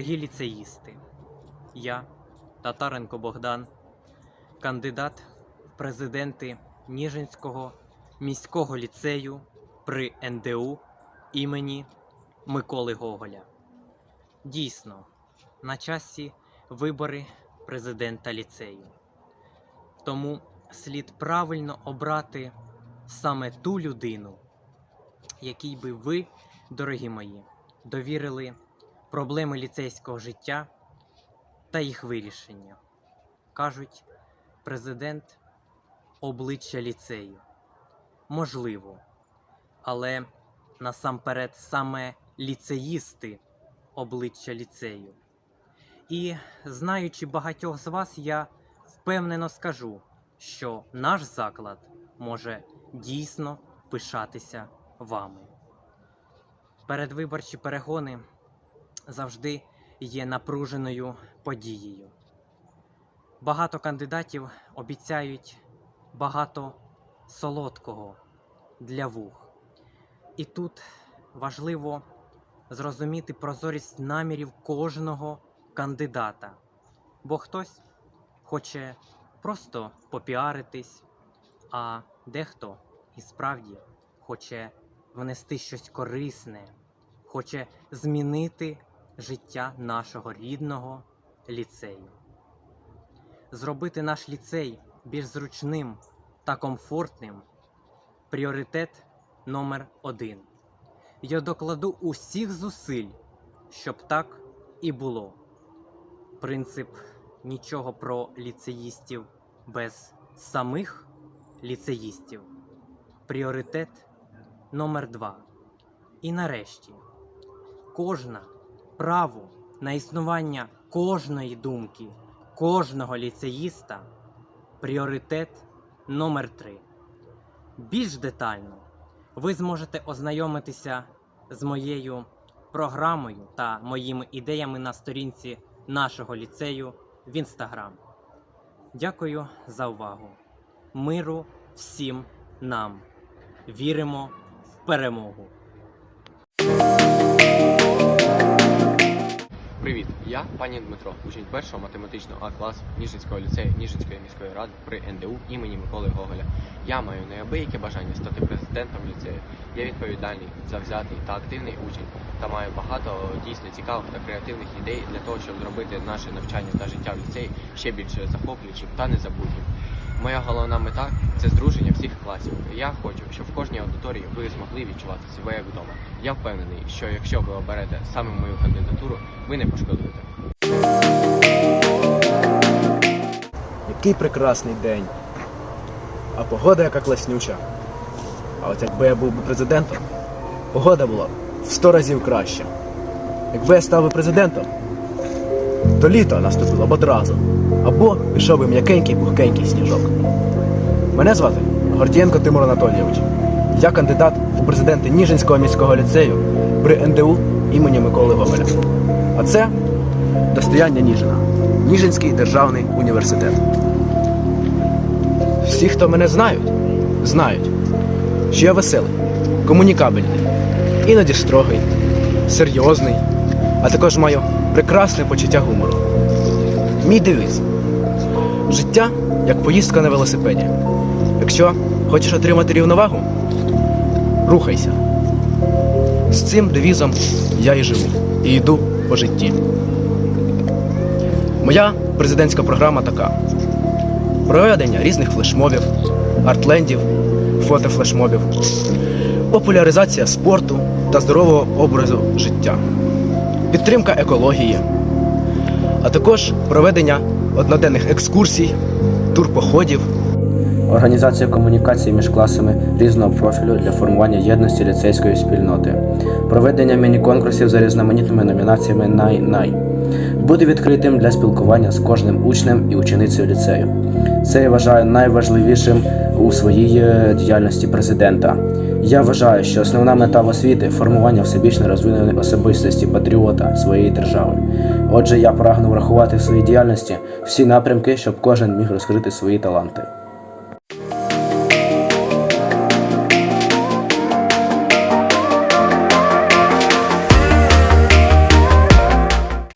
Дорогі ліцеїсти, я, Татаренко Богдан, кандидат в президенти Ніжинського міського ліцею при НДУ імені Миколи Гоголя. Дійсно, на часі вибори президента ліцею. Тому слід правильно обрати саме ту людину, якій би ви, дорогі мої, довірили проблеми ліцейського життя та їх вирішення. Кажуть, президент обличчя ліцею. Можливо, але насамперед саме ліцеїсти обличчя ліцею. І знаючи багатьох з вас, я впевнено скажу, що наш заклад може дійсно пишатися вами. Передвиборчі перегони завжди є напруженою подією. Багато кандидатів обіцяють багато солодкого для вух. І тут важливо зрозуміти прозорість намірів кожного кандидата, бо хтось хоче просто попіаритись, а дехто і справді хоче внести щось корисне, хоче змінити життя нашого рідного ліцею. Зробити наш ліцей більш зручним та комфортним пріоритет номер один. Я докладу усіх зусиль, щоб так і було. Принцип нічого про ліцеїстів без самих ліцеїстів. Пріоритет номер два. І нарешті, кожна право на існування кожної думки, кожного ліцеїста пріоритет номер 3 Більш детально ви зможете ознайомитися з моєю програмою та моїми ідеями на сторінці нашого ліцею в інстаграм. Дякую за увагу. Миру всім нам. Віримо в перемогу. Я пані Дмитро, учень першого математичного А класу Ніжинського ліцею Ніжинської міської ради при НДУ імені Миколи Гоголя. Я маю неабияке бажання стати президентом ліцею. Я відповідальний, завзятий та активний учень та маю багато дійсно цікавих та креативних ідей для того, щоб зробити наше навчання та життя в ліцеї ще більше захоплюючим та незабутнім. Моя головна мета це здруження всіх класів. Я хочу, щоб в кожній аудиторії ви змогли відчувати себе як вдома. Я впевнений, що якщо ви оберете саме мою кандидатуру, ви не пошкодуєте. Який прекрасний день. А погода яка класнюча. А от якби я був би президентом, погода була б в сто разів краща. Якби я став би президентом, то літо наступило б одразу. Або пішов би м'якенький пухкенький сніжок. Мене звати Гордієнко Тимур Анатолійович. Я кандидат у президенти Ніжинського міського ліцею при НДУ імені Миколи Гоголя. А це достояння Ніжина. Ніжинський державний університет. Всі, хто мене знають, знають, що я веселий, комунікабельний, іноді строгий, серйозний, а також маю прекрасне почуття гумору. Мій девіз життя як поїздка на велосипеді. Якщо хочеш отримати рівновагу, рухайся. З цим девізом я і живу, і йду по житті. Моя президентська програма така: проведення різних флешмобів, артлендів, фотофлешмобів, популяризація спорту та здорового образу життя, підтримка екології, а також проведення одноденних екскурсій, турпоходів. Організація комунікації між класами різного профілю для формування єдності ліцейської спільноти, проведення міні-конкурсів за різноманітними номінаціями Най-Най буде відкритим для спілкування з кожним учнем і ученицею ліцею. Це я вважаю найважливішим у своїй е, діяльності президента. Я вважаю, що основна мета освіти формування всебічно розвиненої особистості патріота своєї держави. Отже, я прагну врахувати в своїй діяльності всі напрямки, щоб кожен міг розкрити свої таланти.